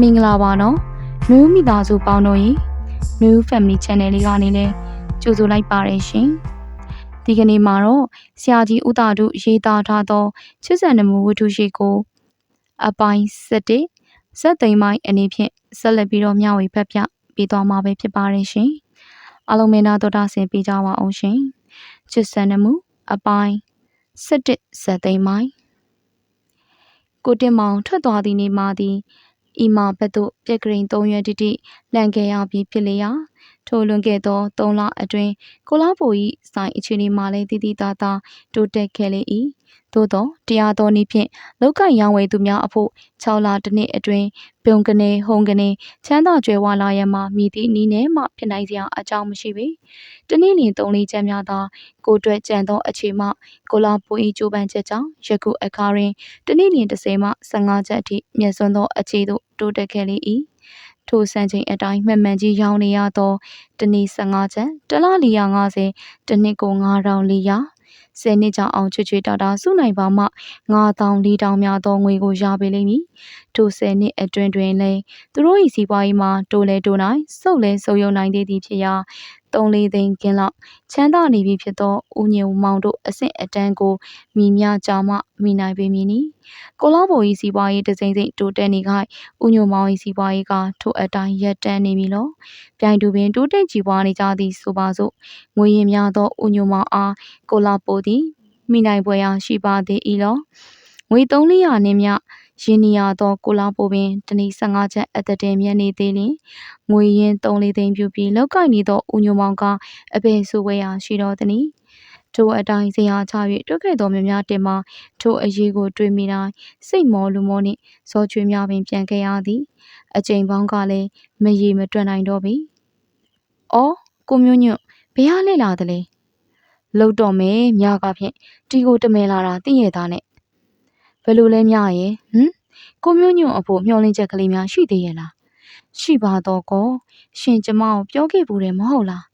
မင်္ဂလာပါနော်နူးမိသားစုပေါင်းတို့ရေနူး family channel လေးကနေလည်းကြိုဆိုလိုက်ပါတယ်ရှင်ဒီကနေ့မှာတော့ဆရာကြီးဦးတာတို့ရေးသားထားသောချစ်စံနမူဝတ္ထုရှိကိုအပိုင်း7ဇက်သိမ်းပိုင်းအနေဖြင့်ဆက်လက်ပြီးတော့မျှဝေဖက်ပြပေးသွားမှာပဲဖြစ်ပါတယ်ရှင်အားလုံးမင်္ဂလာတော်တာဆင်ပေးကြပါအောင်ရှင်ချစ်စံနမူအပိုင်း7ဇက်သိမ်းပိုင်းကိုတင်မောင်ထွက်သွားသည့်နေ့မှသည် ဤမှာဘက်သို့ပြက်ကရင်၃ရက်တိတိလှန်ခဲ့ရပြီးဖြစ်လေရာထိုလွန်ခဲ့သော၃လအတွင်းကိုလာပို၏ဆိုင်အခြေအနေမှလည်းတည်တည်သားသားတိုးတက်ခဲ့လေ၏ သို့သောတရားတော်နည်းဖြင့်လောက်ကရောင်းဝယ်သူများအဖို့6လတစ်နှစ်အတွင်းပြုံကနေဟုန်ကနေချမ်းသာကြွယ်ဝလာရမှမြည်သည့်နီးနဲ့မှဖြစ်နိုင်စရာအကြောင်းမရှိပေတနည်းလင်သုံးလေးချက်များသာကိုတွက်ကြံသောအခြေမှကိုလာပို၏ကြိုးပမ်းချက်ကြောင့်ယခုအခါတွင်တနည်းလင်30မှ15ချက်အထိမြတ်စွန်းသောအခြေသို့တိုးတက်ခဲ့လေ၏ထိုစံချိန်အတိုင်းမှန်မှန်ကြီးရောင်းနေရသောတနည်း15ချက်တလား450တနည်းကို9400 ဆယ်နှစ်ကြာအောင်ချွချွေတာတာစုနိုင်ပါမှ9000 4000များသောငွေကိုရပေလိမ့်မည်ထိုဆယ်နှစ်အတွင်းတွင်လည်းသူတို့၏စီးပွားရေးမှာတိုးလဲတိုးနိုင်စုပ်လဲစုပ်ယုံနိုင်သေးသည်ဖြစ်ရာ 3လေးသိန်းကင်းလောက် ချမ်းသာနေပြီဖြစ်သော ဦးညုံမောင်တို့အဆင့်အတန်းကိုမိမြကြမှမိနိုင်ပေမည်နီကိုလောဘို၏စီးပွားရေး တစိမ့်စိမ့်တိုးတက်နေခိုင်ဦးညုံမောင်၏စီးပွားရေးကထိုအတိုင်း ရပ်တန့်နေပြီလော ပြိုင်တူပင် တိုးတက်ကြီးပွားနေကြသည်ဆိုပါစို့ ငွေရင်များသော ဦးညုံမောင်အား ကိုလာပိုသည်မိနိုင်ပွဲရာ ရှိပါသေး၏လော ငွေ300နှင့်မြ ရင်းနီရသောကိုလာပိုပင်တနည်း15ချက်အသက်တင်မြတ်နေသေးလျင်ငွေရင်း3လေးသိန်းပြုပြီးလောက်ကိုက်နေသောဦးညုံမောင်ကအဘယ်ဆိုဝဲရာရှိတော်သည်ထိုအတိုင်းဇရာချ၍တွက်ခဲ့သောမြများတင်မှာထိုအရေးကိုတွေးမိတိုင်းစိတ်မောလူမောနှင့်ဇောချွေးများပင်ပြန်ခဲ့ရသည်အချိန်ပေါင်းကလည်းမရေမတွက်နိုင်တော့ပြီ။အော်ကိုမျိုးညွန့်ဘယ်ဟာလဲလာသလဲ။လှုပ်တော့မယ်မြကဖြင့်တီကိုတမဲလာတာသိရသားနဲ့ ဘယ်လိုလဲမြရဲ့ဟမ်ကိုမျိုးညွန့်အဖို့မျောလင်းချက်ကလေးများရှိသေးရဲ့လားရှိပါတော့ကောရှင်ကျမကိုပြောခဲ့ဘူးတယ်မဟုတ်လား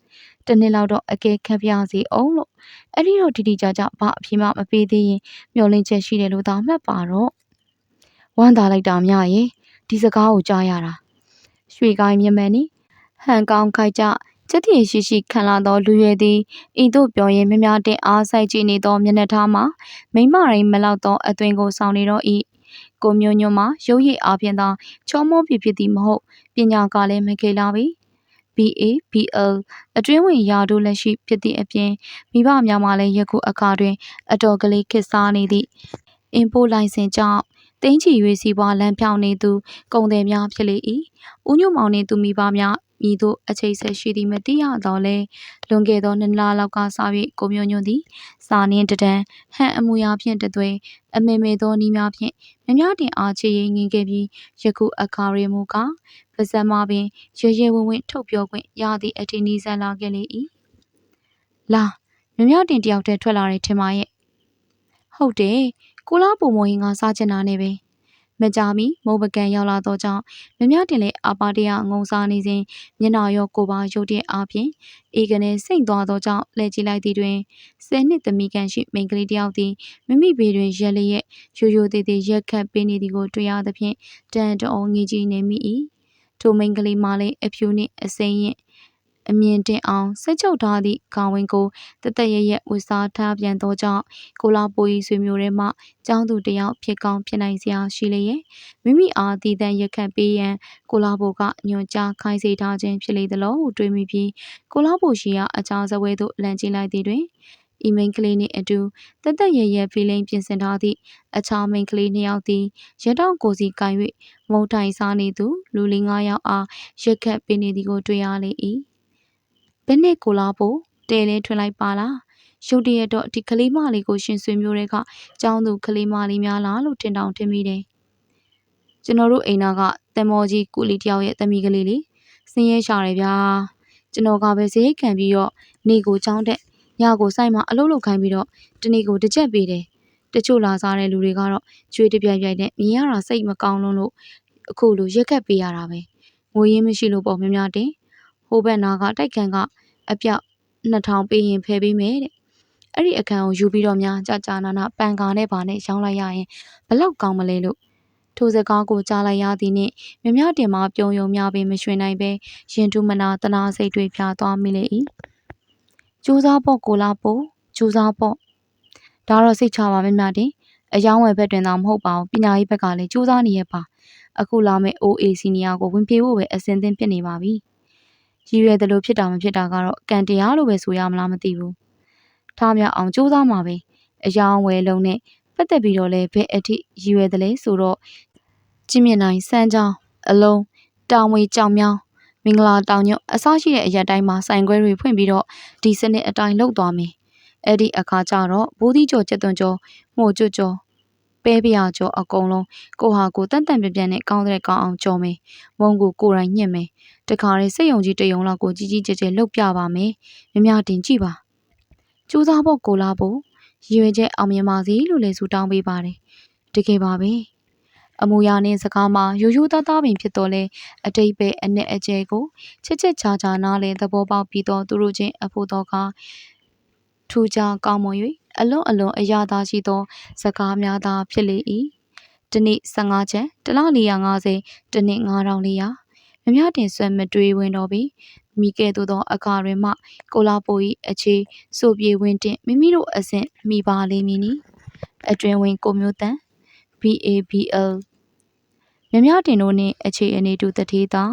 တနေ့လောက်တော့အကဲခတ်ပြစီအောင်လို့အဲ့ဒီတော့တိတိကျကျဘာအဖြစ်မှမပေးသေးရင်မျောလင်းချက်ရှိတယ်လို့သာမှတ်ပါတော့ဝမ်းသာလိုက်တာမြရဲ့ဒီစကားကိုကြားရတာရွှေကိုင်းမြမန်နီဟန်ကောင်းခိုက်ကြ စက်တည်ရှိရှိခံလာသောလူရွယ်သည်ဤသို့ပြောရင်မများတင်အားဆိုင်ကြည့်နေသောမျက်နှာထားမှာမိမရင်းမလောက်သောအသွင်ကိုဆောင်နေတော့၏ကိုမျိုးညွန့်မှာရုပ်ရည်အားဖြင့်သာချောမောပြဖြစ်သည်မဟုတ်ပညာကလည်းမခေလာပြီ BA BL အတွင်းဝင်ရာတို့လက်ရှိဖြစ်သည့်အပြင်မိဘများမှလည်းယခုအခါတွင် အတော်ကလေးခစ်စားနေသည့်အင်ပိုလိုင်စင်ကြောင့်တင်းချီ၍စီးပွားလမ်းဖြောင်းနေသူကုန်သည်များဖြစ်လေ၏ဦးညွန့်မောင်နှင့်သူမိဘများ မိတို့အချိတ်ဆက်ရှိသည်မသိရတော့လဲလွန်ခဲ့သောနှစ်လလောက်ကစ၍ကိုမျိုးညွန့်သည်စာနှင်းတဒံဟန်အမူအရာဖြင့်တသွေအမေမေသောနီးများဖြင့်မများတင်အားချေရင်ငင်ခဲ့ပြီးယခုအခါရီမူကပါဇက်မပင်ရဲရဲဝံ့ဝံ့ထုတ်ပြောခွင့်ရသည့်အထင်နီးဆန်းလာခဲ့လေ၏လာမများတင်တယောက်တည်းထွက်လာတယ်ထင်ပါရဲ့ဟုတ်တယ်ကိုလားပုံမဟင်းကစားချင်တာနဲ့ပဲ မကြမီမုံပကံရောက်လာသောကြောင့်မမြတင်လေအာပါတရငုံစားနေစဉ်မျက်နာရောကိုပါရုတ်တဲ့အားဖြင့်အေကနေစိတ်သွားသောကြောင့်လှည့်ကြည့်လိုက်သည်တွင်ဆယ်နှစ်သမီးကန်ရှိမိန်းကလေးတယောက်သည်မိမိဘေးတွင်ရက်လျက်ရိုးရိုးသေးသေးရက်ခတ်ပေးနေသည်ကိုတွေ့ရသဖြင့်တန်တောငေးကြီးနေမိ၏ထိုမိန်းကလေးမလေးအဖြူနှင့်အစိမ်းရင် အမြင်တင်အောင်ဆက်ချုပ်ထားသည့်ခေါင်းဝင်းကိုတသက်ရရက်ဝတ်စားထားပြန်သောကြောင့်ကိုလာပိုဤဆွေမျိုးထဲမှကျောင်းသူတယောက်ဖြစ်ကောင်းဖြစ်နိုင်စရာရှိလျက်မိမိအားတည်တံ့ရက်ခတ်ပေးရန်ကိုလာပိုကညွန်ကြားခိုင်းစေထားခြင်းဖြစ်လေသလိုဟုတွေးမိပြီးကိုလာပိုရှိရာအချားစပွဲသို့လမ်းကြည့်လိုက်သည်တွင်ဤမိန်ကလေးနှင့်အတူတသက်ရရဖီလိန်ပြင်ဆင်ထားသည့်အခြားမိန်ကလေးနှစ်ယောက်သည်ရတောင်ကိုစီကန်၍မုံတိုင်စားနေသူလူလေး၅ယောက်အားရက်ခတ်ပေးနေသည်ကိုတွေ့ရလေ၏ ဘယ်နှစ်ကိုလာဖို့တဲလဲထွင်လိုက်ပါလားရုတ်တရက်တော့ဒီကလေးမလေးကိုရှင်ဆွေမျိုးတွေကကျောင်းသူကလေးမလေးများလားလို့ထင်တောင်ထင်မိတယ်ကျွန်တော်တို့အိမ်နာကတမော်ကြီးကုလီတယောက်ရဲ့သမီးကလေးလေးစင်းရဲရှာတယ်ဗျာကျွန်တော်ကပဲဈေးခံပြီးတော့နေကိုကျောင်းတက်ညကိုစိုက်မှာအလုပ်လုပ်ခိုင်းပြီးတော့တနေ့ကိုတစ်ချက်ပေးတယ်တချို့လာစားတဲ့လူတွေကတော့ကျွေးတပြိုင်ပြိုင်နဲ့မြင်ရတာစိတ်မကောင်းလုံးလို့အခုလိုရက်ခတ်ပေးရတာပဲငွေရင်းမရှိလို့ပေါ့များများတင် ဟိုဘက်နာကတိုက်ခန်းကအပြောက်2000ပေးရင်ဖယ်ပေးမယ်တဲ့အဲ့ဒီအခန်းကိုယူပြီးတော့များကြာကြာနာနာပန်ကာနဲ့ပါနဲ့ရောင်းလိုက်ရရင်ဘလောက်ကောင်းမလဲလို့ထိုစကားကိုကြားလိုက်ရသည်နှင့်မြမြတင်မှပြုံယုံများပင်မရွှင်နိုင်ပဲရင်ထုမနာတနာစိတ်တွေဖြာသွားမိလေ၏ကြိုးစားပေါ့ကိုလာပို့ကြိုးစားပေါ့ဒါတော့စိတ်ချပါမြမြတင်အယောင်းဝယ်ဘက်တွင်သာမဟုတ်ပါဘူးပညာရေးဘက်ကလည်းကြိုးစားနေရပါအခုလာမယ့် OA စီနီယာကိုဝင်ပြေဖို့ပဲအစင်သင်းဖြစ်နေပါပြီ ရည်ရွယ်တယ်လို့ဖြစ်တာမဖြစ်တာကတော့ကံတရားလို့ပဲဆိုရမလားမသိဘူးထားမြောက်အောင်ကြိုးစားမှာပဲအယောင်းဝယ်လုံးနဲ့ပတ်သက်ပြီးတော့လည်းဘယ်အထိရည်ရွယ်တယ်လဲဆိုတော့ကြည်မြင့်နိုင်စမ်းချောင်းအလုံးတောင်ဝေကြောင်မြောင်းမင်္ဂလာတောင်ညွတ်အစရှိတဲ့အရက်တိုင်းမှာစိုင်ခွဲတွေဖွင့်ပြီးတော့ဒီစနစ်အတိုင်းလုပ်သွားမယ်အဲ့ဒီအခါကျတော့ဘိုးသီးကျော်ကျက်သွန်ကျော်မှုကျွတ်ကျော်ပဲပြာကျော်အကုန်လုံးကိုဟာကိုတန်တန်ပြပြနဲ့ကောင်းတဲ့ကောင်းအောင်ကြော်မယ်မုံကိုကိုယ်တိုင်ညှက်မယ် တခါလေးစိတ်ယုံကြည်တယုံလောက်ကိုကြီးကြီးကျယ်ကျယ်လှုပ်ပြပါမယ်မြမတင်ကြည့်ပါစူးစမ်းဖို့ကိုလာဖို့ရည်ရွယ်ချက်အောင်မြင်ပါစေလို့လည်းဆုတောင်းပေးပါတယ်တကယ်ပါပဲအမူအရာနဲ့စကားမှာရိုးရိုးသားသားပင်ဖြစ်တော်လဲအတိတ်ပဲအနဲ့အကျဲကိုချစ်ချစ်ချာချာနားလဲသဘောပေါက်ပြီးတော့သူတို့ချင်းအဖို့တော်ကထူကြကောင်းမွန်၍အလွန်အလွန်အရာသာရှိသောစကားများသာဖြစ်လေ၏ဒီနေ့15ချက်တလ450ဒီနေ့9400 မများတင်ဆွဲမတွေးဝင်တော်ပြီမိကဲ့သို့သောအခါတွင်မှ ကိုလာပို၏အခြေဆိုပြေဝင်တင်မိမိတို့အဆင့်မိပါလိမ့်မည်နီအတွင်ဝင်ကိုမျိုးတန် BABL မြမြတင်တို့နှင့်အခြေအနေတူတထေးသာ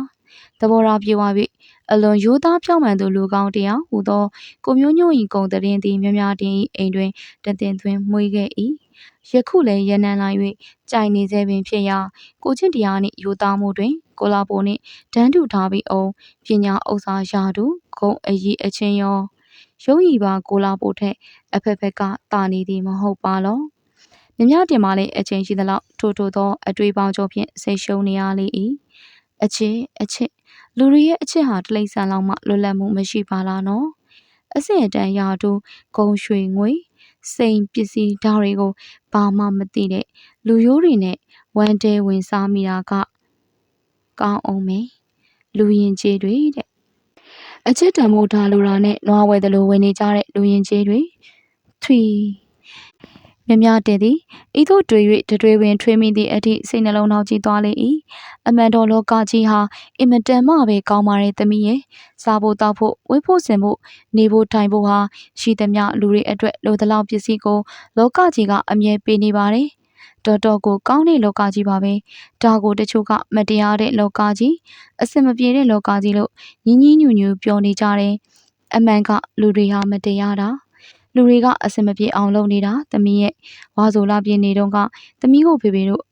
သဘောထားပြေဝ၍အလွန်ရိုးသားဖြောင့်မှန်သူလူကောင်းတယောက်ဟူသောကိုမျိုးညွန့်၏ဂုံတရင်သည်မြမြတင်၏အိမ်တွင်တသင်သွင်းမွေးခဲ့၏ယခုလည်းရနံလာ၍ကြိုင်နေစေပင်ဖြစ်ရာကိုချင်းတရားနှင့်ရိုးသားမှုတွင် ကိုလာပိုနှင့်ဒန်းတူထားပြီးအောင်ပညာဥစ္စာရာတူဂုံအည်အချင်းရောရုပ်ရည်ပါကိုလာပိုထက်အဖက်ဖက်ကတာနေသည်မဟုတ်ပါလောမြမြတင်မှလည်းအချင်းရှိသလောက်ထို့ထို့သောအတွေ့ပေါင်းချုပ်ဖြင့်ဆိတ်ရှုံနေရလေ၏အချစ်အချစ်လူတွေရဲ့အချစ်ဟာတလိမ့်ဆန်လောက်မှလွတ်လပ်မှုမရှိပါလားနော်အဆင့်အတန်းရာတူဂုံရွှေငွေစိန်ပစ္စည်းဓာတ်တွေကိုဘာမှမသိတဲ့လူရိုးတွေနဲ့ဝမ်းတဲဝင်စားမိတာက ကောင်းအောင်မယ်လူရင်ကျေးတွေတဲ့အချစ်တံမိုးထားလိုတာနဲ့နွားဝဲသလိုဝင်နေကြတဲ့လူရင်ကျေးတွေထွီမြမြတင်သည်ဤသို့တွေ့၍တတွေပင်ထွေးမိသည့်အထိစိတ်နှလုံးထောက်ကြည့်သွားလေ၏အမှန်တော်လောကကြီးဟာအင်မတန်မှပဲကောင်းပါရဲ့သမီးရဲ့စားဖို့တောက်ဖို့ဝတ်ဖို့ဆင်ဖို့နေဖို့ထိုင်ဖို့ဟာရှိသမျှလူတွေအတွက်လိုသလောက်ပစ္စည်းကိုလောကကြီးကအမြဲပေးနေပါတယ် တော်တော်ကိုကောင်းတဲ့လောကကြီးပါပဲဒါကိုတချို့ကမတရားတဲ့လောကကြီးအစင်မပြေတဲ့လောကကြီးလို့ညီညီညူညူပြောနေကြတယ်အမှန်ကလူတွေဟာမတရားတာလူတွေကအစင်မပြေအောင်လုပ်နေတာသမီးရဲ့ဝါဆိုလာပြင်းနေတော့ကသမီးကိုဖေဖေတို့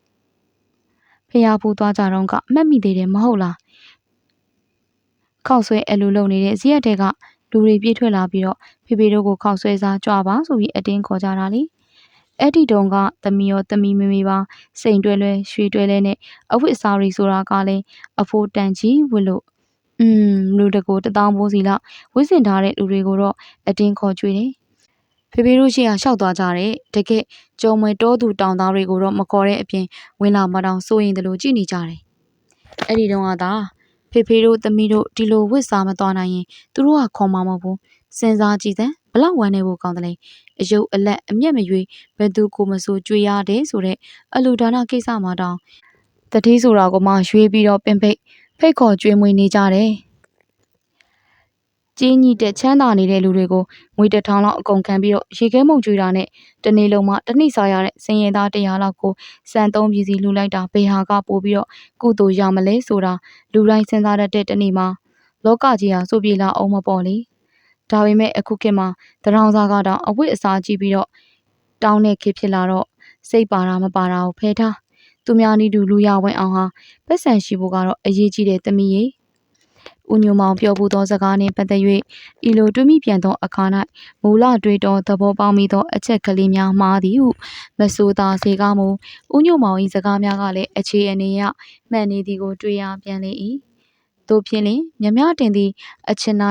ဖျားဖူးသွားကြတော့ကအမှတ်မိသေးတယ်မဟုတ်လားခောက်ဆွဲအလူလုံနေတဲ့ဇီးရက်တဲ့ကလူတွေပြေးထွက်လာပြီးတော့ဖေဖေတို့ကိုခောက်ဆွဲစားကြွပါဆိုပြီးအတင်းခေါ်ကြတာလေ အဲ့ဒီတုန်းက သမီးရောသမီးမမေပါ စိန်တွဲလွဲရွှေတွဲလဲနဲ့အဝတ်အစားတွေဆိုတာကလည်းအဖိုးတန်ကြီးဝတ်လို့อืมလူတကိုတထောင်ပိုးစီလောက်ဝစ်စင်ထားတဲ့လူတွေကိုတော့အတင်းခေါ်ကြွေတယ်ဖေဖေတို့ရှိရာရှောက်သွားကြတဲ့တကက်ကြုံမွေတောသူတောင်သားတွေကိုတော့မခေါ်တဲ့အပြင်ဝင်လာမတောင်စိုးရင်တလို့ကြည့်နေကြတယ်။အဲ့ဒီတုန်းကသာဖေဖေတို့သမီးတို့ဒီလိုဝစ်စားမသွားနိုင်ရင်သူတို့ကခေါ်မှာမဟုတ်ဘူး။စဉ်းစားကြည့်စမ်း ဘလောက်ဝမ်းနေဖို့ကောင်းတယ်လဲ။အယုတ်အလက်အမျက်မရွေဘယ်သူကိုမဆိုကြွေရတယ်ဆိုတဲ့အလူဒါနကိစ္စမှတောင်တတိဆိုတာကမှရွေးပြီးတော့ပင်ဖိတ်ဖိတ်ခေါ်ကြွေးမွေးနေကြတယ်။ကြီးညီတဲ့ချမ်းသာနေတဲ့လူတွေကိုငွေတစ်ထောင်လောက်အကုန်ခံပြီးတော့ရေခဲမုတ်ကြွေတာနဲ့တနေ့လုံးမှတစ်နှစ်စားရတဲ့စင်ရင်သား100လောက်ကိုစံသုံးပြည်စီလှူလိုက်တာဘေဟာကပို့ပြီးတော့ကုသိုလ်ရမလဲဆိုတာလူတိုင်းစဉ်းစားတတ်တဲ့တနေ့မှာလောကကြီးဟာစိုးပြေလာအောင်မပေါ်လေ ဒါပေမဲ့အခုခေတ်မှာတရောင်စားကတောင်အဝတ်အစားကြည့်ပြီးတော့တောင်းတဲ့ခေတ်ဖြစ်လာတော့စိတ်ပါတာမပါတာကိုဖယ်ထားသူများနီးတူလူရဝင်အောင်ဟာပတ်စံရှိဖို့ကတော့အရေးကြီးတဲ့သမီးရေဦးညိုမောင်ပြောဘူးသောစကားနှင့်ပတ်သက်၍ဤလိုတွေးမိပြန်သောအခါ၌မူလတွေးတော်သဘောပေါက်မိသောအချက်ကလေးများမှားသည်ဟုမဆိုသာစေကားမူဦးညိုမောင်၏စကားများကလည်းအခြေအနေရမှန်နေသည်ကိုတွေ့ရပြန်လေ၏ တို့ဖြင့်လင်မြမတင်သည့်အချင်၌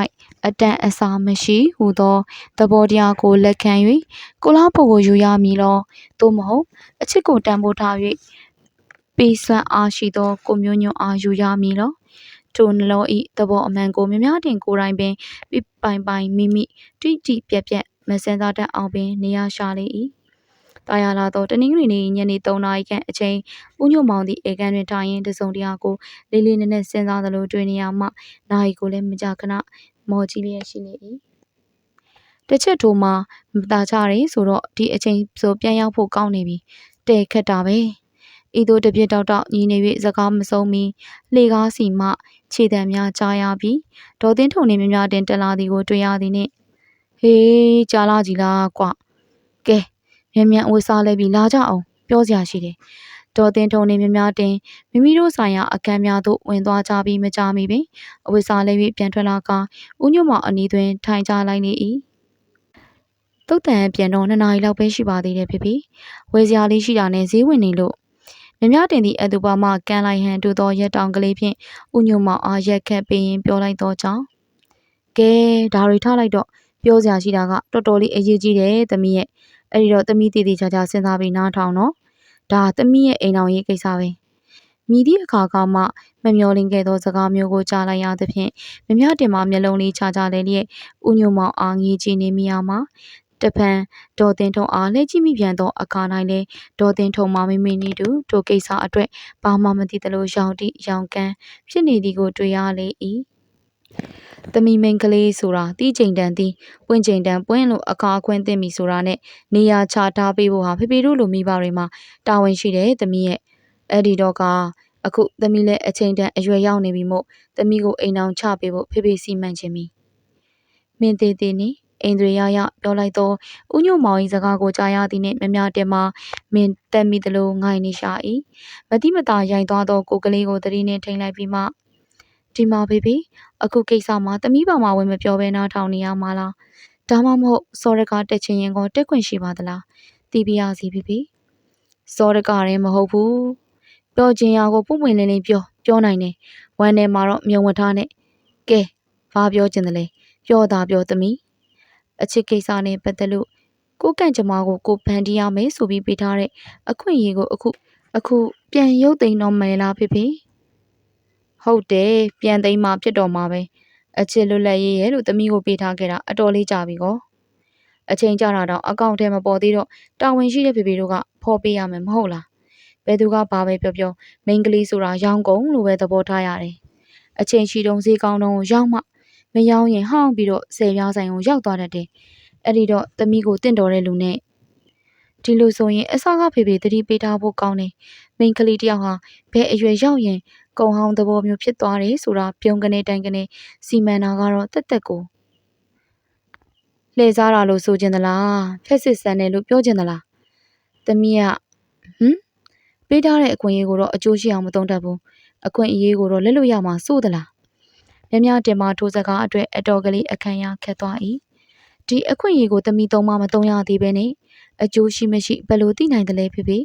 အတန်အစာမရှိဟုသောသဘောတရားကိုလက်ခံ၍ကိုလားပုတ်ကိုယူရမည်လောသို့မဟုတ်အချစ်ကိုတန်ဖိုးထား၍ပေးစွမ်းအားရှိသောကိုမျိုးညွန့်အားယူရမည်လောထိုနှလုံးဤသဘောအမှန်ကိုမြမတင်ကိုယ်တိုင်ပင်ပြပိုင်ပိုင်မိမိတိတိပြက်ပြက်မစင်စားတတ်အောင်ပင်နေရရှာလေ၏ တတာယာလာသောတနင်္ဂနွေနေ့ညနေ3နာရီခန့်အချိန်ဦးညွန့်မောင်သည့်အေကန်တွင်ထိုင်ရင်းတစုံတရာကိုလေးလေးနက်နက်စဉ်းစားသလိုတွေ့နေရမှနာရီကိုလည်းမကြာခဏမော်ကြည့်လျက်ရှိနေ၏တစ်ချက်ထိုးမှမတာချရဆိုတော့ဒီအချိန်ဆိုပြန်ရောက်ဖို့ကောင်းနေပြီတဲခက်တာပဲဤသို့တပြစ်တောက်တောက်ညီနေ၍စကားမဆုံးမီလှေကားစီမှခြေတံများကြားရပြီးဒေါ်သိန်းထုံနေမြများတင်တက်လာသည်ကိုတွေ့ရသည်နှင့်ဟေးကြားလာကြည်လားကွကဲ မြန်မြန်အဝတ်စားလဲပြီးလာကြအောင်ပြောစရာရှိတယ်ဒေါ်သိန်းထုံနေမြများတင်မိမိတို့ဆိုင်ရာအခန်းများသို့ဝင်သွားကြပြီးမကြမီပင်အဝတ်စားလဲပြီးပြန်ထွက်လာကဦးညွတ်မောင်အနီးတွင်ထိုင်ကြလိုက်နေ၏တုတ်တန်ပြန်တော့နှစ်နာရီလောက်ပဲရှိပါသေးတယ်ဖေဖေဝယ်စရာလေးရှိတာနဲ့ဈေးဝင်နေလို့မြမတင်သည့်အတူပါမှကန်လိုက်ဟန်တူသောရက်တောင်ကလေးဖြင့်ဦးညွတ်မောင်အားရက်ခတ်ပေးရင်ပြောလိုက်တော့ကြောင်းကဲဒါတွေထားလိုက်တော့ပြောစရာရှိတာကတော်တော်လေးအရေးကြီးတယ်သမီးရဲ့ အဲ့ဒီတော့သမီးတည်တည်ချာချာစဉ်းစားပြီးနားထောင်နော်ဒါသမီးရဲ့အိမ်တော်ရေးကိစ္စပဲမြည်သည့်အခါကမှမမျောလင်းခဲ့သောစကားမျိုးကိုကြားလိုက်ရသဖြင့်မြမတင်မှမျက်လုံးလေးချာချာလဲလျက်ဦးညွတ်မောင်အားငေးကြည့်နေမိရမှာတပံဒေါ်တင်ထုံအားလှည့်ကြည့်မိပြန်သောအခါ၌လည်းဒေါ်တင်ထုံမမိမိနီတူထိုကိစ္စအတွက်ဘာမှမသိသလိုရောင်တိရောင်ကန်းဖြစ်နေသည်ကိုတွေ့ရလေ၏။ သမီးမိန်ကလေးဆိုတာတီးချိန်တန်တီးပွင့်ချိန်တန်ပွင့်လို့အခါအခွင့်သိပြီဆိုတာနဲ့နေရာချထားပေးဖို့ဟာဖေဖေတို့လိုမိဘတွေမှာတာဝန်ရှိတယ်သမီးရဲ့အဲ့ဒီတော့ကအခုသမီးလည်းအချိန်တန်အရွယ်ရောက်နေပြီမို့သမီးကိုအိမ်အောင်ချပေးဖို့ဖေဖေစီမံခြင်းမီမင်းသေးသေးနီအိန္ဒြေယယပြောလိုက်သောဦးညိုမောင်၏စကားကိုကြားရသည်နှင့်မများတင်မှမင်းတက်မိသလိုငိုင်နေရှာ၏မတိမတာရိုင်သွားသောကိုကလေးကိုသတိနှင့်ထိန်လိုက်ပြီးမှ ဒီမှာဖေဖေအခုကိစ္စမှာတမိပါမဝင်မပြောဘဲနားထောင်နေရမှာလားဒါမှမဟုတ်စောရကတက်ချင်ရင်ကောတက်ခွင့်ရှိပါသလားတီးပြရစီဖေဖေစောရကလည်းမဟုတ်ဘူးပြောချင်ရကိုပုံပွင့်လင်းလင်းပြောပြောနိုင်တယ်ဝမ်းထဲမှာတော့မြုံဝထားနဲ့ကဲဘာပြောချင်တယ်လဲပြောတာပြောသမီးအချစ်ကိစ္စနဲ့ပတ်သက်လို့ကိုကန့်ကြမကိုကိုဖန်တီးရမယ်ဆိုပြီးပေးထားတဲ့အခွင့်အရေးကိုအခုအခုပြန်ရုပ်သိမ်းတော့မယ်လားဖေဖေ ဟုတ်တယ်ပြန်သိမ်းမှဖြစ်တော့မှာပဲအချစ်လွတ်လပ်ရေးရဲ့လို့သမီးကိုပေးထားခဲ့တာအတော်လေးကြာပြီကောအချိန်ကြာတာတော့အကောင့်ထဲမပေါ်သေးတော့တာဝန်ရှိတဲ့ဖေဖေတို့ကဖော်ပေးရမယ်မဟုတ်လားဘယ်သူကဘာပဲပြောပြောမိန်းကလေးဆိုတာရောင်းကုန်လို့ပဲသဘောထားရတယ်အချိန်ရှိတုံးဈေးကောင်းတုံးကိုရောက်မှမရောရင်ဟောင်းပြီးတော့ဆယ်ပြားဆိုင်ကိုရောက်သွားတတ်တယ်။အဲ့ဒီတော့သမီးကိုတင့်တော်တဲ့လူနဲ့ဒီလိုဆိုရင်အစကဖေဖေတတိပေးထားဖို့ကောင်းတယ်။မိန်းကလေးတယောက်ဟာဘယ်အရွယ်ရောက်ရင် ကုံဟောင်းသဘောမျိုးဖြစ်သွားတယ်ဆိုတာပြုံးကနေတိုင်ကနေစီမံတာကတော့တက်တက်ကိုလှည့်စားတာလို့ဆိုချင်သလားဖက်စစ်ဆန်တယ်လို့ပြောချင်သလားသမီးကဟမ်ပေးထားတဲ့အခွင့်အရေးကိုတော့အကျိုးရှိအောင်မသုံးတတ်ဘူးအခွင့်အရေးကိုတော့လက်လွတ်ရမှာစိုးသလားမြမတင်မထိုးစကားအတွက်အတော်ကလေးအခမ်းရခက်သွား၏ဒီအခွင့်အရေးကိုသမီးသုံးမမသုံးရသေးပဲနဲ့အကျိုးရှိမရှိဘယ်လိုသိနိုင်သလဲဖေဖေ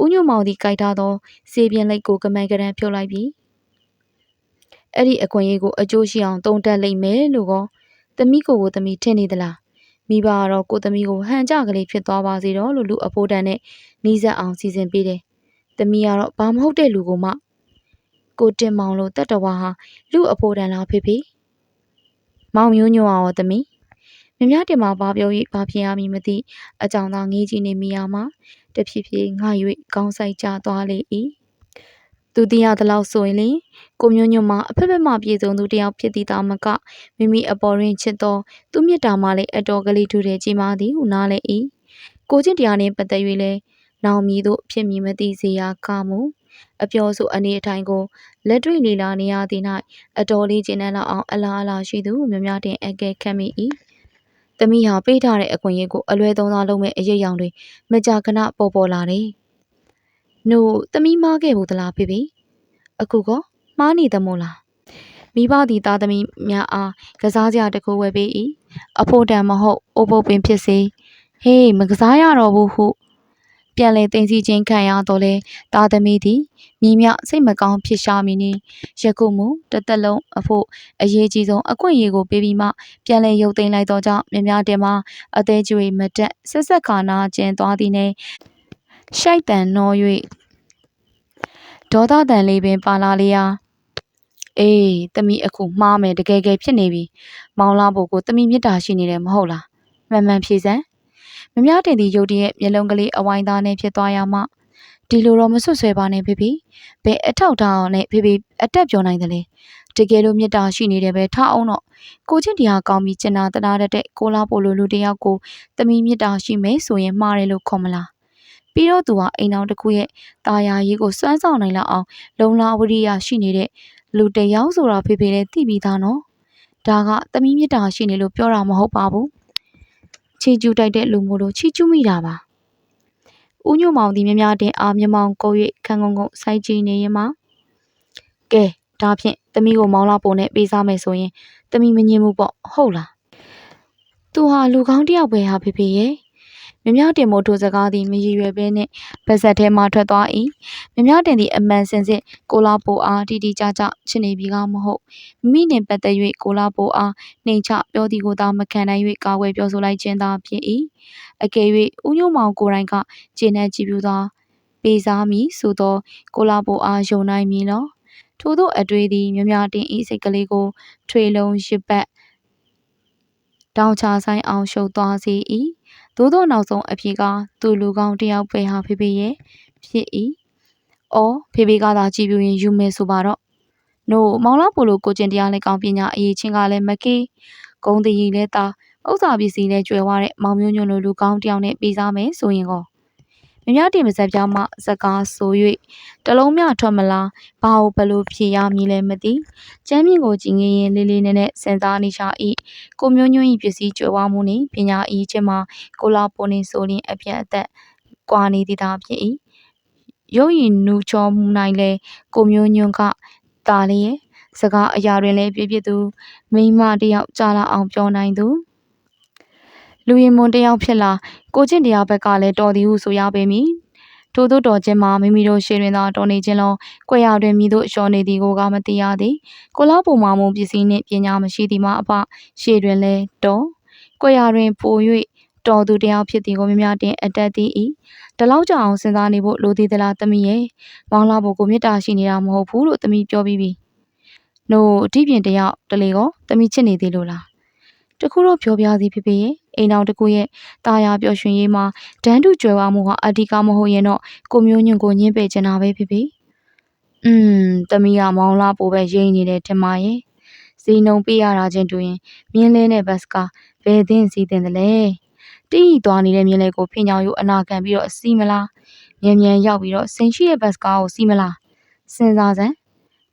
ဦးညွမောင်သည်ကြိုက်ထားသောစေပြင်းလိတ်ကိုကမန်ကရန်ဖြုတ်လိုက်ပြီးအဲ့ဒီအခွင့်အရေးကိုအကျိုးရှိအောင်တုံးတက်လိမ့်မယ်လို့ကောသမီးကိုကိုသမီးထင်နေသလားမိဘကတော့ကိုသမီးကိုဟန်ကြကလေးဖြစ်သွားပါစေတော့လို့လူအဖိုးတန်နဲ့နီးစပ်အောင်စီစဉ်ပေးတယ်သမီးကတော့ဘာမဟုတ်တဲ့လူကိုမှကိုတင်မောင်လို့တတဝါဟာလူအဖိုးတန်လားဖေဖေမောင်မျိုးညွန့်အောင်သမီးမြမတင်မှာဘာပြော၍ဘာဖြစ်ရမည်မသိအကြောင်းသာငေးကြည့်နေမိရမှာ တဖြည်းဖြည်းငှ၍ကောင်းဆိုင်ကြသွားလေ၏သူတည်ရသလောက်ဆိုရင်လေကိုမျိုးညွန့်မှာအဖက်ဖက်မှပြေဆုံးသူတယောက်ဖြစ်သည်သာမကမိမိအပေါ်တွင်ချစ်သောသူမြတ်တာမှလည်းအတော်ကလေးထူတယ်ကြီးမားသည်ဟုနားလေ၏ကိုချင်းတရားနှင့်ပတ်သက်၍လည်းနောင်မီတို့ဖြစ်မည်မသိစေရာကမှုအပြောဆိုအနေအထိုင်ကိုလက်တွေ့လေလာနေရသည်၌အတော်လေးကျဉ်းနှံ့လောက်အောင်အလားအလာရှိသူများများတင်အကဲခတ်မိ၏။ သမီးဟာပေးထားတဲ့အခွင့်အရေးကိုအလွဲသုံးစားလုပ်မဲ့အရေးရောင်တွေမကြာခဏပေါ်ပေါ်လာတယ်။နို့သမီးမားခဲ့ဘူးသလားဖေဖေ။အခုကမှားနေသမို့လား။မိဘသည်သားသမီးများအားကစားကြတကူဝယ်ပေး၏။အဖို့တန်မဟုတ်အိုးပုတ်ပင်ဖြစ်စေ။ဟေးမကစားရတော့ဘူးဟု ပြန်လည်သိသိချင်းခံရတော့လဲတာသမီသည်မိမြစိတ်မကောင်းဖြစ်ရှာမိနေယခုမူတသက်လုံးအဖို့အရေးကြီးဆုံးအခွင့်အရေးကိုပေးပြီးမှပြန်လည်ရုပ်သိမ်းလိုက်တော့ကြောင့်မြများတင်မှာအသေးကျွေမတက်ဆက်ဆက်ခါနာကျင်သွားသည်နဲ့ရှိုက်တန်နှော၍ဒေါသတန်လေးပင်ပါလာလေရာအေးတမီအခုမှားမယ်တကယ်ကယ်ဖြစ်နေပြီမောင်လာဖို့ကိုတမီမြစ်တာရှိနေတယ်မဟုတ်လားမှန်မှန်ဖြေစမ်း မမြမတင်သည်ရုတ်တရက်မျက်လုံးကလေးအဝိုင်းသားနဲ့ဖြစ်သွားရမှဒီလိုတော့မဆွတ်ဆွဲပါနဲ့ဖေဖေဘယ်အထောက်ထားအောင်နဲ့ဖေဖေအတက်ပြောနိုင်တယ်လေတကယ်လို့မေတ္တာရှိနေတယ်ပဲထားအောင်တော့ကိုချင်းတရားကောင်းပြီးကျင်နာတနာတတ်တဲ့ကိုလာပိုလိုလူတယောက်ကိုတမီမေတ္တာရှိမယ်ဆိုရင်မှားတယ်လို့ခေါ်မလားပြီးတော့သူဟာအိမ်အောင်တစ်ခုရဲ့ตาယာရေးကိုစွမ်းဆောင်နိုင်လောက်အောင် လုံလာဝရိယရှိနေတဲ့လူတယောက်ဆိုတာဖေဖေလည်းသိပြီးသားနော်ဒါကတမီမေတ္တာရှိနေလို့ပြောတာမဟုတ်ပါဘူး ချီကျူးတိုက်တဲ့လူမျိုးတို့ချီကျူးမိတာပါဦးညိုမောင်ဒီမြများတင်အာမျက်မှောင်ကုပ်၍ခန်းကုန်းကုန်းစိုက်ကြည့်နေရင်မှာကဲဒါဖြင့်တမီကိုမောင်းလာပုံနဲ့ပေးစားမယ်ဆိုရင်တမီမငင်းဘူးပေါ့ဟုတ်လားသူဟာလူကောင်းတယောက်ပဲဟာဖေဖေရဲ့ မြမြတင်မို့ထိုစကားသည်မရည်ရွယ်ဘဲနှင့်ဗဇက်ထဲမှထွက်သွား၏မြမြတင်သည်အမှန်စင်စစ်ကိုလာပိုအားတီတီကြကြချစ်နေပြီကမဟုတ်မိမိနှင့်ပတ်သက်၍ကိုလာပိုအားနှိမ်ချပြောသည်ကိုသာမခံနိုင်၍ကာဝယ်ပြောဆိုလိုက်ခြင်းသာဖြစ်၏အကယ်၍ဦးညိုမောင်ကိုယ်တိုင်ကကျေနပ်ကြည့်ပြသောပေးစားမည်ဆိုသောကိုလာပိုအားယုံနိုင်မည်လောထို့သောအတွေ့သည်မြမြတင်ဤစိတ်ကလေးကိုထွေလုံးရစ်ပတ်တောင်ချဆိုင်အောင်ရှုပ်သွားစေ၏ သို့သောနောက်ဆုံးအဖြစ်ကသူလူကောင်းတယောက်ပဲဟာဖေဖေရဲ့ဖြစ်၏အော်ဖေဖေကသာကြည်ပြူရင်ယူမယ်ဆိုပါတော့နို့မောင်လာပိုလိုကိုကျင်တရားနဲ့ကောင်းပညာအရေးချင်းကလည်းမကေးဂုံတရီလဲတာဥစ္စာပစ္စည်းလဲကျွဲဝတဲ့မောင်မျိုးညွန့်လိုလူကောင်းတယောက်နဲ့ပေးစားမယ်ဆိုရင်ကော မြမတင်မဆက်ပြားမှစကားဆို၍တလုံးမြထွက်မလားဘာကိုဘလို့ဖြေရမည်လဲမသိကျမ်းမြင့်ကိုကြည်ငင်းရင်လေးလေးနက်နက်စဉ်းစားနေရှာ၏ကိုမျိုးညွန့်၏ပစ္စည်းကျွဲဝမှုနှင့်ပညာအရေးချင်းမှာကိုလာပိုနေဆိုရင်အပြတ်အသက်ကွာနေသည်သာဖြစ်၏ရုပ်ရည်နူချောမှု၌လဲကိုမျိုးညွန့်ကတာလျက်စကားအရာတွင်လည်းပြည့်ပြည့်သူမိမတယောက်ကြားလာအောင်ပြောနိုင်သူ လူရင်မွန်တယောက်ဖြစ်လာကိုချင်းတရားဘက်ကလည်းတော်သည်ဟုဆိုရပေမည်ထို့သောတော်ခြင်းမှာမိမိတို့ရှေ့တွင်သာတော်နေခြင်းလုံး၊ကွယ်ရာတွင်မိတို့လျှော်နေသည်ကိုကမသိရသည်။ကိုလားပုံမှာမုံပစ္စည်းနှင့်ပညာမရှိသည်မှာအပရှေ့တွင်လည်းတော်၊ကွယ်ရာတွင်ပို၍တော်သူတယောက်ဖြစ်သည်ကိုမြများတင်အတက်သည်၏။ဒီလောက်ကြအောင်စဉ်းစားနေဖို့လိုသေးသလားသမီးရဲ့။မောင်လာဖို့ကိုမေတ္တာရှိနေတာမဟုတ်ဘူးလို့သမီးပြောပြီးပြီ။နို့အတိပြင်တယောက်တလေကောသမီးချစ်နေသေးလို့လား။ တခုတော့ပြောပြသည်ဖြစ်ပေရဲ့အိမ်တော်တကူရဲ့တာယာပျော်ရွှင်ရေးမှာဒန်းတူကြွယ်ဝမှုဟာအဓိကမဟုတ်ရင်တော့ကိုမျိုးညွန့်ကိုညှင်းပယ်ချင်တာပဲဖြစ်ပေ။อืมတမီးကမောင်လာပိုပဲရိတ်နေတယ်ထင်ပါရဲ့။စီနှုံပေးရတာချင်းတူရင်မြင်းလဲနဲ့ဘတ်စကာဘယ်သင်းစီတင်တယ်လဲ။တိဤသွားနေတဲ့မြင်းလဲကိုဖင်ချောင်ယူအနာခံပြီးတော့စီမလား။မြန်မြန်ရောက်ပြီးတော့စင်ရှိတဲ့ဘတ်စကာကိုစီမလား။စဉ်းစားစမ်း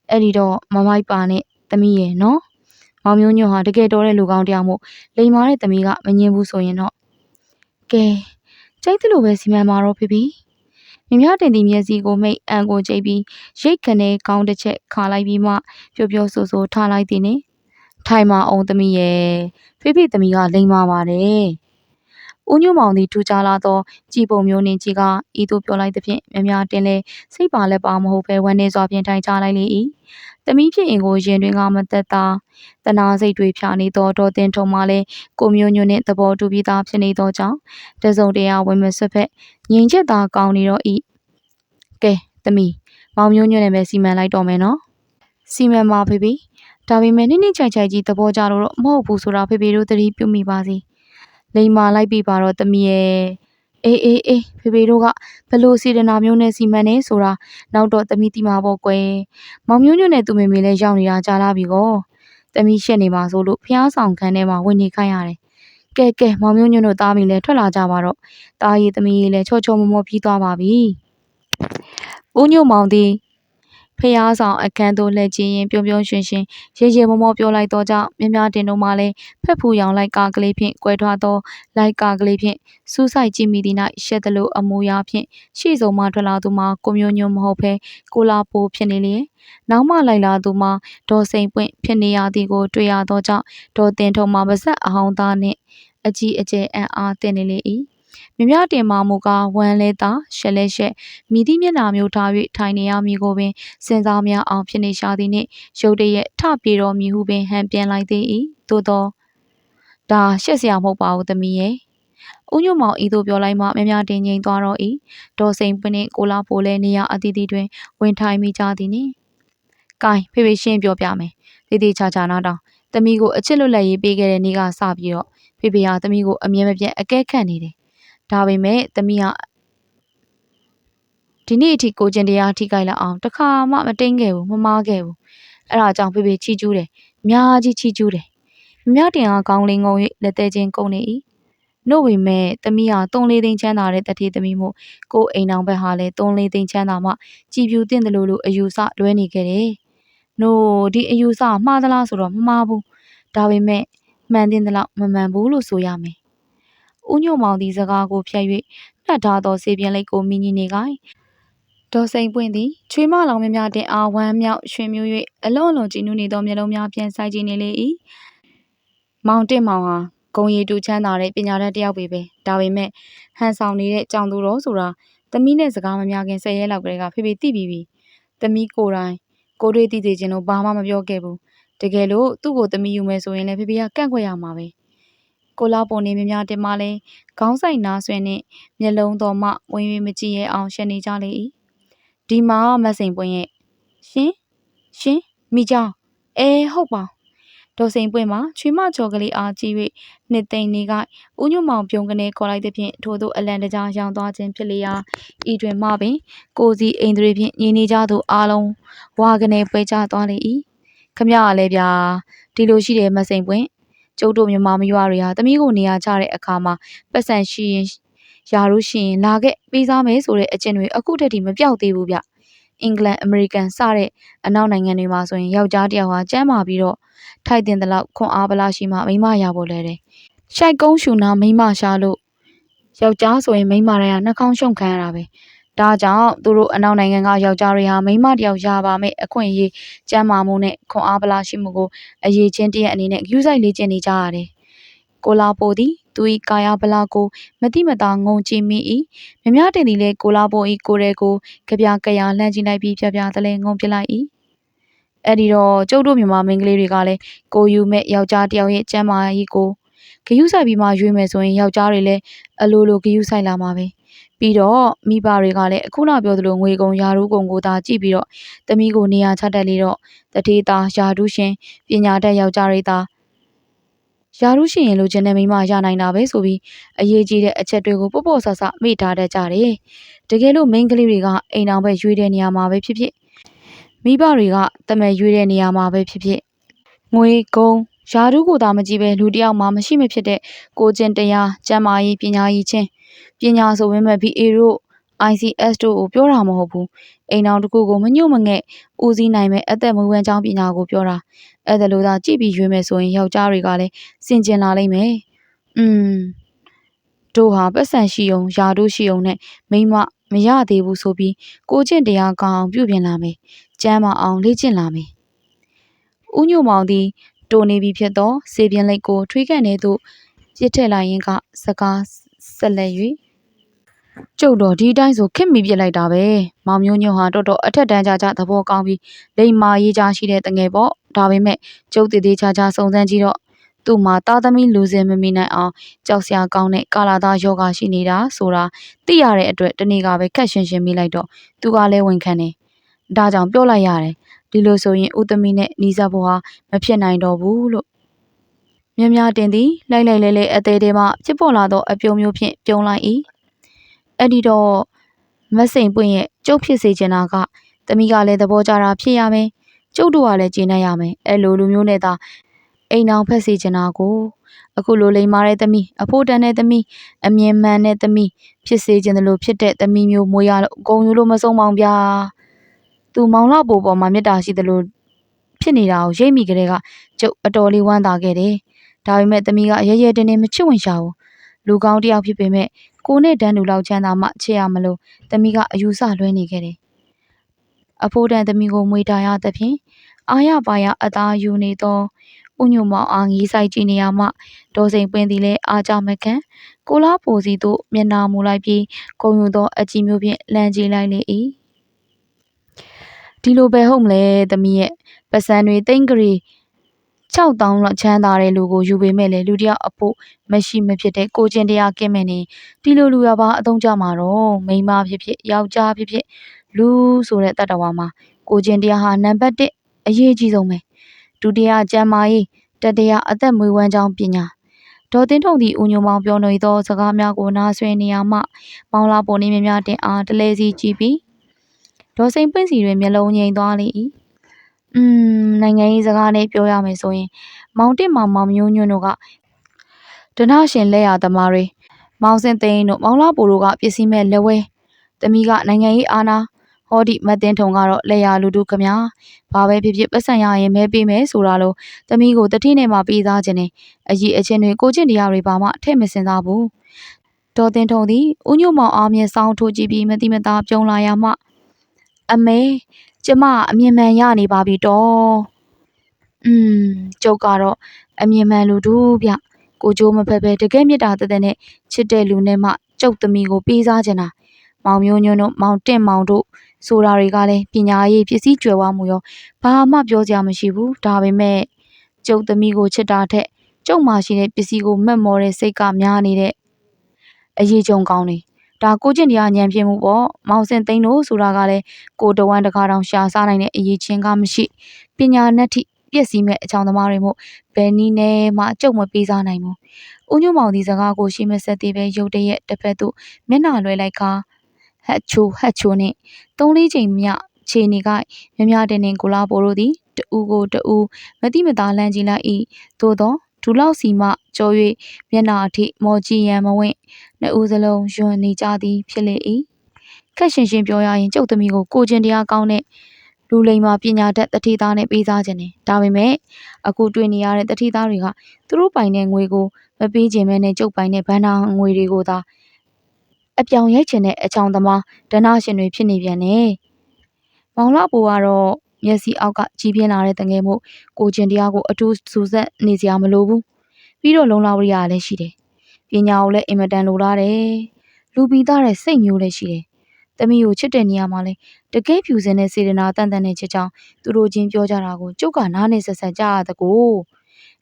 အဲ့ဒီတော့မမိုက်ပါနဲ့တမီးရဲ့နော်။ မောင်မျိုးညွန့်ဟာတကယ်တော်တဲ့လူကောင်းတယောက်မို့လိမ်မာတဲ့သမီးကမငင်းဘူးဆိုရင်တော့ကဲကြိုက်သလိုပဲစီမံပါတော့ဖေဖေမြမြတင်တီမျက်စိကိုမိတ်အန်ကိုကြိတ်ပြီးရိတ်ခနဲကောင်းတစ်ချက်ခါလိုက်ပြီးမှပျော်ပျော်ဆိုဆိုထားလိုက်သည်နေထိုင်မအောင်သမီးရဲ့ဖေဖေသမီးကလိမ်မာပါတယ်ဦးညွန့်မောင်သည်ထူကြလာသောကြည်ပုံမျိုးနှင့်ကြည်ကဤသို့ပြောလိုက်သဖြင့်မြမြတင်လဲစိတ်ပါလက်ပါမဟုတ်ဘဲဝမ်းနေစွာဖြင့်ထိုင်ချလိုက်လေ၏ သမီးဖြစ်အင်ကိုရင်တွင်ကမသက်သာတနာစိတ်တွေဖြာနေသောဒေါ်တင်ထုံမှလည်းကိုမျိုးညွန့်နှင့်သဘောတူပြီးသားဖြစ်နေသောကြောင့်တစုံတရာဝင်မဆွတ်ဖက်ငြိမ်ချက်သာကောင်းနေတော့ဤကဲသမီးမောင်မျိုးညွန့်နဲ့ပဲစီမံလိုက်တော့မယ်နော်စီမံပါဖေဖေဒါပေမဲ့နိနိချိုက်ချိုက်ကြီးသဘောကြလို့တော့မဟုတ်ဘူးဆိုတာဖေဖေတို့သတိပြုမိပါစေလိမ္မာလိုက်ပြီပါတော့သမီးရဲ့ အေးအေးအေးဖေဖေတို့ကဘလို့စီဒနာမျိုးနဲ့စီမံနေဆိုတာနောက်တော့သမီးတီမှာပေါ့ကွယ်မောင်မျိုးညွန့်နဲ့သူမေမေလည်းရောက်နေတာကြားလာပြီကောသမီးရှက်နေပါဆိုလို့ဖျားဆောင်ခန်းထဲမှာဝင်နေခိုင်းရတယ်ကဲကဲမောင်မျိုးညွန့်တို့သားမီလည်းထွက်လာကြပါတော့တားရီသမီးလည်းချောချောမောမောပြီးသွားပါပြီဦးညွန့်မောင်သည် ဖျားဆောင်အခန်းသို့လှည့်ကျင်းရင်ပြုံးပြုံးရွှင်ရွှင်ရေရေမောမောပြောလိုက်တော့ကြောင့်မြများတင်တို့မှလည်းဖက်ဖူရောင်လိုက်ကားကလေးဖြင့်ကွဲထွားသောလိုက်ကားကလေးဖြင့်စူးစိုက်ကြည့်မိသည်၌ရှက်သလိုအမူအရာဖြင့်ရှေ့ဆုံးမှထွက်လာသူမှာကိုမျိုးညွန့်မဟုတ်ဘဲကိုလာပိုဖြစ်နေလျက်နောက်မှလိုက်လာသူမှာဒေါ်စိန်ပွင့်ဖြစ်နေရသည်ကိုတွေ့ရသောကြောင့်ဒေါ်တင်ထုံမှာပါဇက်အဟောင်းသားနှင့်အကြီးအကျယ်အံ့အားသင့်နေလေ၏ မြမြတင်မာမူကဝမ်းလဲသာရှက်လဲရှက်မိသည့်မျက်နှာမျိုးထား၍ထိုင်နေရမည်ကိုပင်စဉ်းစားများအောင်ဖြစ်နေရှာသည်နှင့်ရုတ်တရက်ထပြေတော်မူဟုပင်ဟန်ပြန်လိုက်သေး၏သို့သောဒါရှက်စရာမဟုတ်ပါဘူးသမီးရဲ့ဦးညွန့်မောင်ဤသို့ပြောလိုက်မှမြမြတင်ငိမ်သွားတော့၏ဒေါ်စိန်ပွင့်နှင့်ကိုလာပိုလဲနေရအသီးသီးတွင်ဝင်ထိုင်မိကြသည်နှင့်။ကိုင်းဖေဖေရှင်းပြောပြမယ်။တေးသေးချာချာနားတောင်တမီကိုအချစ်လွတ်လပ်ရေးပေးခဲ့တဲ့နေ့ကစပြီးတော့ဖေဖေဟာတမီကိုအမြဲမပြတ်အကဲခတ်နေတယ် ဒါပေမဲ့သမီးကဒီနေ့အထိကိုကျင်တရားထိကြိုက်လောက်အောင်တစ်ခါမှမတိန်ခဲ့ဘူးမမားခဲ့ဘူးအဲ့ဒါကြောင့်ဖေဖေချီကျူးတယ်အများကြီးချီကျူးတယ်မြမတင်အားကောင်းလင်းငုံ၍လက်သေးချင်းကုန်နေ၏နို့ဝေမဲ့သမီးဟာတုံးလေးသိန်းချမ်းသာတဲ့တတိသမီးမို့ကိုအိမ်အောင်ဘက်ဟာလည်းတုံးလေးသိန်းချမ်းသာမှကြည်ပြူတင်တယ်လို့လို့အယူဆလွဲနေခဲ့တယ်နို့ဒီအယူဆမှားသလားဆိုတော့မမှားဘူးဒါပေမဲ့မှန်တင်သလောက်မမှန်ဘူးလို့ဆိုရမယ် ဦးညိုမောင်ဒီစကားကိုဖျက်၍နှက်ထားသောစေပြင်းလိတ်ကိုမိညီနေကိုင်ဒေါ်စိန်ပွင့်သည်ချွေးမလောင်များများတင်အားဝမ်းမြောက်ရွှင်မျိုး၍အလွန်အလွန်ကြည်နူးနေသောမျက်လုံးများပြန်ဆိုင်ကြည့်နေလေ၏မောင်တစ်မောင်ဟာဂုံရီတူချမ်းသာတဲ့ပညာတတ်တစ်ယောက်ပဲပဲဒါပေမဲ့ဟန်ဆောင်နေတဲ့ကြောင်သူတော်ဆိုတာသမီးနဲ့စကားမများခင်ဆက်ရဲလောက်ကလေးကဖေဖေသိပြီးပြီသမီးကိုယ်တိုင်ကိုတွေးသိသေးခြင်းလို့ဘာမှမပြောခဲ့ဘူးတကယ်လို့သူ့ကိုသမီးယူမယ်ဆိုရင်လည်းဖေဖေကကန့်ကွက်ရမှာပဲ ကိုလာပုံနေမြများတင်မလဲခေါင်းဆိုင်နာဆွဲနဲ့မျက်လုံးတော်မှဝင်၍မကြည့်ရအောင်ရှက်နေကြလေ၏ဒီမှာမစိန်ပွင့်ရဲ့ရှင်ရှင်မိကြောင်အဲဟုတ်ပါဒေါ်စိန်ပွင့်မှာချွေမချော်ကလေးအားကြည့်၍နှစ်သိမ့်နေကဦးညွမောင်ပြုံးကနေခေါ်လိုက်သည်ဖြင့်ထို့သောအလံတကြားရောင်သွားခြင်းဖြစ်လျာဤတွင်မှပင်ကိုစီအိမ်တွေဖြင့်ညီနေကြသူအားလုံးဝါကနေပွဲကြသွားလေ၏ခမရလည်းဗျာဒီလိုရှိတယ်မစိန်ပွင့် ကျုပ်တို့မြမမရွာတွေဟာတမီးကိုနေရာချတဲ့အခါမှာပတ်စံရှိရင်ယာရုရှိရင်လာခဲ့ပေးစားမယ်ဆိုတဲ့အကျင့်တွေအခုတည်းတည်းမပြောက်သေးဘူးဗျအင်္ဂလန်အမေရိကန်စတဲ့အနောက်နိုင်ငံတွေမှာဆိုရင်ယောက်ျားတစ်ယောက်ဟာကျမ်းမာပြီးတော့ထိုက်တင်တဲ့လောက်ခွန်အားပလားရှိမှမိမရဖို့လဲတယ်။ရှိုက်ကုန်းရှူနာမိမရှာလို့ယောက်ျားဆိုရင်မိမတွေကနှာခေါင်းရှုံခံရတာပဲ။ ဒါကြောင့်သူတို့အနောက်နိုင်ငံကယောက်ျားတွေဟာမိမတယောက်ရပါမယ်အခွင့်အရေးကျမ်းမာမှုနဲ့ခွန်အားပလားရှိမှုကိုအရေးချင်းတရက်အနေနဲ့ယူဆိုင်လေ့ကျင့်နေကြရတယ်။ကိုလာပိုသည်သူ၏ကာယဗလာကိုမတိမတာငုံကြည့်မိ၏မြမတင်သည်လေကိုလာပို၏ကိုရဲကိုကြပြကြရလှမ်းကြည့်လိုက်ပြီးပြပြတလဲငုံပြလိုက်၏အဲ့ဒီတော့ကျုပ်တို့မြန်မာမိန်းကလေးတွေကလည်းကိုယူမဲ့ယောက်ျားတယောက်ရဲ့ကျမ်းမာရေးကိုဂယုဆိုင်ပြီးမှရွေးမယ်ဆိုရင်ယောက်ျားတွေလည်းအလိုလိုဂယုဆိုင်လာမှာပဲ ပြီးတော့မိဘတွေကလည်းအခုနပြောသလိုငွေကုန်ယာရုကုန်ကိုသာကြည့်ပြီးတော့တမိကိုနေရာချတတ်လေတော့တထေးသားယာရုရှင်ပညာတတ်ယောက်ျားတွေသာယာရုရှင်ရင်လိုချင်တဲ့မိမရနိုင်တာပဲဆိုပြီးအရေးကြီးတဲ့အချက်တွေကိုပေါ့ပေါ့ဆဆမေ့ထားတတ်ကြတယ်တကယ်လို့မိန်းကလေးတွေကအိမ်အောင်ပဲရွေးတဲ့နေရာမှာပဲဖြစ်ဖြစ်မိဘတွေကတမယ်ရွေးတဲ့နေရာမှာပဲဖြစ်ဖြစ်ငွေကုန်ယာရုကိုသာမကြည့်ပဲလူတယောက်မှမရှိမဖြစ်တဲ့ကိုကျင်တရားကျမ်းမာရေးပညာရေးချင်း ပညာဆိုဝင်မဲ့ BA တို့ ICS တို့ကိုပြောတာမဟုတ်ဘူးအိမ်အောင်တစ်ခုကိုမညှို့မငဲ့ဦးစီးနိုင်မဲ့အသက်မွေးဝမ်းကြောင်းပညာကိုပြောတာအဲ့ဒါလို့သာကြည့်ပြီးရွေးမယ်ဆိုရင်ယောက်ျားတွေကလည်းစင်ကျင်လာလိမ့်မယ်อืมတို့ဟာပတ်စံရှိအောင်ယာတို့ရှိအောင်နဲ့မိမမရသေးဘူးဆိုပြီးကိုကျင့်တရားကောင်းအောင်ပြုပြင်လာမယ်ကျမ်းမအောင်လေ့ကျင့်လာမယ်။ဦးညိုမောင်သည်တိုနေပြီဖြစ်သောစေပြင်းလိတ်ကိုထွေးကန်နေသို့ပြစ်ထည့်လိုက်ရင်ကစကား ဆက်လက်၍ကျုပ်တော်ဒီတိုင်းဆိုခစ်မိပြစ်လိုက်တာပဲ။မောင်မျိုးညိုဟာတော်တော်အထက်တန်းကြကြသဘောကောင်းပြီးလိမ္မာရေးချရှိတဲ့တငယ်ပေါ့။ဒါပေမဲ့ကျုပ်တည်တည်ချာချာစုံစမ်းကြည့်တော့သူ့မှာသားသမီးလူစင်မမိနိုင်အောင်ကြောက်စရာကောင်းတဲ့ကာလာသားယောဂရှိနေတာဆိုတာသိရတဲ့အတွက်တနေ့ကပဲခက်ရှင်းရှင်းမိလိုက်တော့သူကလည်းဝန်ခံတယ်။ဒါကြောင့်ပြောလိုက်ရတယ်ဒီလိုဆိုရင်ဥသမီနဲ့နီးစပ်ဖို့ဟာမဖြစ်နိုင်တော့ဘူးလို့ မြမြတင်သည်လိုက်လိုက်လဲလဲအသေးသေးမှဖြစ်ပေါ်လာသောအပြုံမျိုးဖြင့်ပြုံးလိုက်၏အဲ့ဒီတော့မစိန်ပွင့်ရဲ့ကျုပ်ဖြစ်စေချင်တာကသမီးကလည်းသဘောကျတာဖြစ်ရမယ်ကျုပ်တို့ကလည်းကျင်းနေရမယ်အဲ့လိုလူမျိုးနဲ့သာအိမ်အောင်ဖက်စေချင်တာကိုအခုလိုလိမ်မာတဲ့သမီးအဖို့တန်တဲ့သမီးအမြင်မှန်တဲ့သမီးဖြစ်စေချင်တယ်လို့ဖြစ်တဲ့သမီးမျိုးမွေးရလို့ဂုံယူလို့မဆုံးပါဘူးဗျာသူမောင်လှပိုပေါ်မှာမေတ္တာရှိသလိုဖြစ်နေတာကိုရိပ်မိကလေးကကျုပ်အတော်လေးဝမ်းသာခဲ့တယ်။ ဒါပေမဲ့သမီးကရဲရဲတင်းတင်းမချစ်ဝင်ရှာဘူး။လူကောင်းတယောက်ဖြစ်ပေမဲ့ကိုနဲ့တန်းတူလောက်ချမ်းသာမှချစ်ရမလို့သမီးကအယူဆလွဲနေခဲ့တယ်။အဖိုးတန်သမီးကိုမွေတာရသဖြင့်အာရပါရအသားယူနေသောဥညုံမောင်အားငီးဆိုင်ကြည့်နေရမှဒေါ်စိန်ပင်သည်လည်းအားကြမခံကိုလားပိုစီသို့မျက်နာမူလိုက်ပြီးဂုံယူသောအကြည့်မျိုးဖြင့်လမ်းကြည့်လိုက်လေ၏ဒီလိုပဲဟုတ်မလဲသမီးရဲ့ပစံတွေတိန့်ကြရီ 6000လောက်ချမ်းသာတဲ့လူကိုယူပေးမဲ့လေလူတယောက်အဖို့မရှိမဖြစ်တဲ့ကိုချင်းတရားကင်းမဲ့နေဒီလိုလူရပါအသုံးကြမှာတော့မိန်းမဖြစ်ဖြစ်ယောက်ျားဖြစ်ဖြစ်လူဆိုတဲ့တတ္တဝါမှာကိုချင်းတရားဟာနံပါတ်1အရေးကြီးဆုံးပဲဒုတိယကျမ်းမာရေးတတိယအသက်မွေးဝမ်းကြောင်းပညာဒဒေါ်တင်ထုံသည်ဦးညိုမောင်ပြောနေသောစကားများကိုနားဆွေနေရမှမောင်လာပေါ်နေမြများတင်အားတလဲစီကြည့်ပြီးဒေါ်စိန်ပွင့်စီတွင်မျက်လုံးငိမ်သွားလေ၏ อืม နိုင်ငံရေးစကားနဲ့ပြောရမယ်ဆိုရင် မောင်တစ်မောင် မောင်မျိုးညွန့်တို့ကဒနရှင်လက်ရသမားတွေ မောင်စင်သိန်းတို့ မောင်လာပိုတို့က ပစ္စည်းမဲ့လက်ဝဲတမီးက နိုင်ငံရေးအာနာဟောဒီမတ်တင်ထုံကတော့ လက်ရလူတို့ခမညာ ဘာပဲဖြစ်ဖြစ်ပတ်စံရရင် မဲပေးမယ်ဆိုတာလို့တမီးကိုတတိနဲ့မှ ပေးသားခြင်းနဲ့အကြီးအချင်းတွေ ကိုကျင့်တရားတွေ ဘာမှ ထည့်မစင်သားဘူး ဒေါ်တင်ထုံသည် ဦးညိုမောင်အားမျက်စောင်းထိုးကြည့်ပြီးမတိမသားပြုံးလာရမှ အမေ ကျမအမြင်မှန်ရနေပါပြီတော့อืมကျုပ်ကတော့အမြင်မှန်လူတို့ဗျကိုကြိုးမဖက်ပဲတကယ်မေတ္တာတသက်နဲ့ချစ်တဲ့လူနဲ့မှကျုပ်သမီးကိုပေးစားခြင်းတာမောင်မျိုးညွန်းတို့မောင်တင့်မောင်တို့ဆိုတာတွေကလည်းပညာရေးပစ္စည်းကျွယ်ဝမှုရောဘာမှပြောစရာမရှိဘူးဒါပေမဲ့ကျုပ်သမီးကိုချစ်တာထက်ကျုပ်မှရှိတဲ့ပစ္စည်းကိုမက်မော်တဲ့စိတ်ကများနေတဲ့အရေးကြုံကောင်းနေ ဒါကိုကျင့်တရားညံပြမှုပေါ့မောင်စင်သိန်းတို့ဆိုတာကလည်းကိုတဝမ်းတကားတောင်ရှာစားနိုင်တဲ့အရေးချင်းကမရှိပညာနဲ့ထိပြည့်စည်မဲ့အချောင်သမားတွေမို့ဘယ်နည်းနဲ့မှကြုံမပေးစားနိုင်ဘူးဦးညွန့်မောင်ဒီစကားကိုရှိမဆက်သေးပဲရုတ်တရက်တစ်ဖက်သို့မျက်နှာလွှဲလိုက်ခါဟက်ချိုဟက်ချိုနဲ့သုံးလေးချိန်မြခြေနေကမြမြတင်တင်ကိုလာပိုတို့သည်တူကိုတူမတိမသားလန့်ကြည့်လိုက်၏သို့သော ဒူလောက်စီမှကြော၍မျက်နှာအထိမော်ကြည့်ရန်မဝင့်နှစ်ဦးစလုံးယွန်းနေကြသည်ဖြစ်လေ၏ခက်ရှင်ရှင်ပြောရရင်ကျုပ်သမီးကိုကိုကျင်တရားကောင်းတဲ့လူလိမ္မာပညာတတ်တတိသားနဲ့ပေးစားခြင်းတယ်ဒါပေမဲ့အခုတွေ့နေရတဲ့တတိသားတွေကသူတို့ပိုင်တဲ့ငွေကိုမပေးခြင်းပဲနဲ့ကျုပ်ပိုင်တဲ့ဘဏ္ဍာငွေတွေကိုသာအပြောင်ရိုက်ချင်တဲ့အချောင်သမားဒနာရှင်တွေဖြစ်နေပြန်တယ်မောင်လာပူကတော့ မျက်စိအောက်ကကြီးပြင်းလာတဲ့တငယ်မို့ကိုကျင်တရားကိုအထူးစူးစက်နေစရာမလိုဘူးပြီးတော့လုံလာဝရိယလည်းရှိတယ်ပညာကိုလည်းအင်မတန်လိုလားတယ်လူပြီးသားတဲ့စိတ်မျိုးလည်းရှိတယ်။တမီးကိုချစ်တဲ့နေရာမှာလဲတကယ်ဖြူစင်တဲ့စေတနာတန်တန်နဲ့ချစ်ချောင်းသူတို့ချင်းပြောကြတာကိုကျုပ်ကနားနေဆက်ဆက်ကြားရတဲ့ကို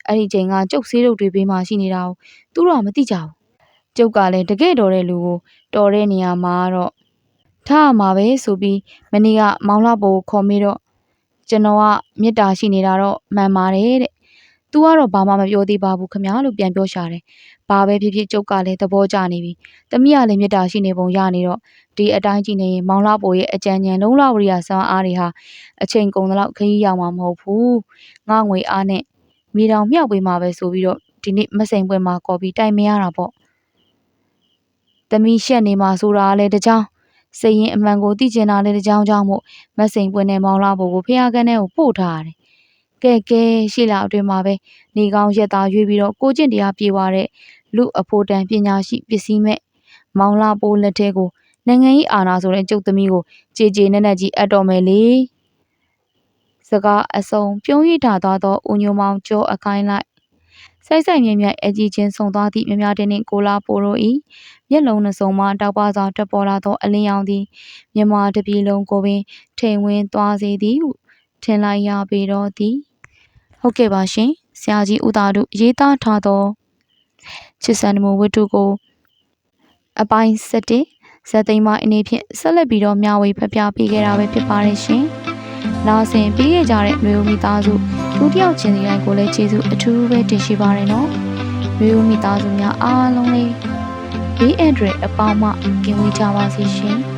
အဲ့ဒီချိန်ကကျုပ်ဆေးရုပ်တွေဘေးမှာရှိနေတာကိုသူတို့ကမသိကြဘူး။ကျုပ်ကလည်းတကယ်တော်တဲ့လူကိုတော်တဲ့နေရာမှာတော့ထားရမှာပဲဆိုပြီးမနေ့ကမောင်လှပိုကိုခေါ်မိတော့ ကျွန်တော်ကမေတ္တာရှိနေတာတော့မှန်ပါတယ်တဲ့။ "तू ကတော့ဘာမှမပြောသေးပါဘူးခမ"လို့ပြန်ပြောရှာတယ်။ဘာပဲဖြစ်ဖြစ်ကျုပ်ကလည်းသဘောကျနေပြီ။သမီးကလည်းမေတ္တာရှိနေပုံရနေတော့ ဒီအတိုင်းကြည့်နေရင် မောင်လှပိုရဲ့ အကြံဉာဏ် လုံလဝရိယစွမ်းအားတွေဟာ အချိန်ကုန်သလောက် ခရီးရောက်မှာမဟုတ်ဘူး။ငါငွေအားနဲ့မိတောင်မြှောက်ပေးမှာပဲဆိုပြီးတော့ ဒီနေ့မစိန်ပွဲမှာကော်ပြီးတိုင်မရတာပေါ့။သမီးရှက်နေမှာဆိုတာလည်းတကြောင် စိတ်ရင်အမှန်ကိုသိကျင်တာလည်းတကြောင်ကြောင့်မို့မစိန်ပွဲနဲ့မောင်လှပိုကိုဖះကန်းထဲကိုပို့ထားရတယ်။ကဲကဲရှေ့လာအတွင်မှာပဲနေကောင်းရက်သားရွေးပြီးတော့ကိုကျင့်တရားပြေဝတဲ့လူအဖို့တန်ပညာရှိပစ္စည်းမဲ့မောင်လှပိုးလက်ထဲကိုနိုင်ငံရေးအာဏာဆိုတဲ့ကျုပ်သမီးကိုကြည်ကြည်နက်နက်ကြီးအပ်တော်မယ်လေစကားအစုံပြုံးရထားသွားသောဦးညိုမောင်ကျော်အခိုင်းလိုက် စိုက်စိုက်မြဲမြဲအကြီးချင်းဆုံသွားသည့်မြမြတင်းနှင့်ကိုလာပိုတို့၏မျက်လုံးနှစုံမှတောက်ပစွာတက်ပေါ်လာသောအလင်းရောင်သည်မြမတပြည်လုံးကိုပင်ထိန်ဝင်းသွားစေသည်ဟုထင်လိုက်ရပေတော့သည်ဟုတ်ကဲ့ပါရှင်ဆရာကြီးဦးသားတို့ရေးသားထားသောချစ်စံနမဝတ္ထုကိုအပိုင်း7ဇက်သိမ်းမအနေဖြင့်ဆက်လက်ပြီးတော့မျှဝေဖပြပေးခဲ့တာပဲဖြစ်ပါတယ်ရှင်။ နောက်ဆင်ပြီးခဲ့ကြတဲ့မျိုးမိသားစုဒုတိယချင်းစီတိုင်းကိုလည်းကျေးဇူးအထူးပဲတင်ရှိပါရနော်။မျိုးမိသားစုများအားလုံးလေးဘေးအန္တရာယ်အပေါင်းမှကင်းဝေးကြပါစေရှင်။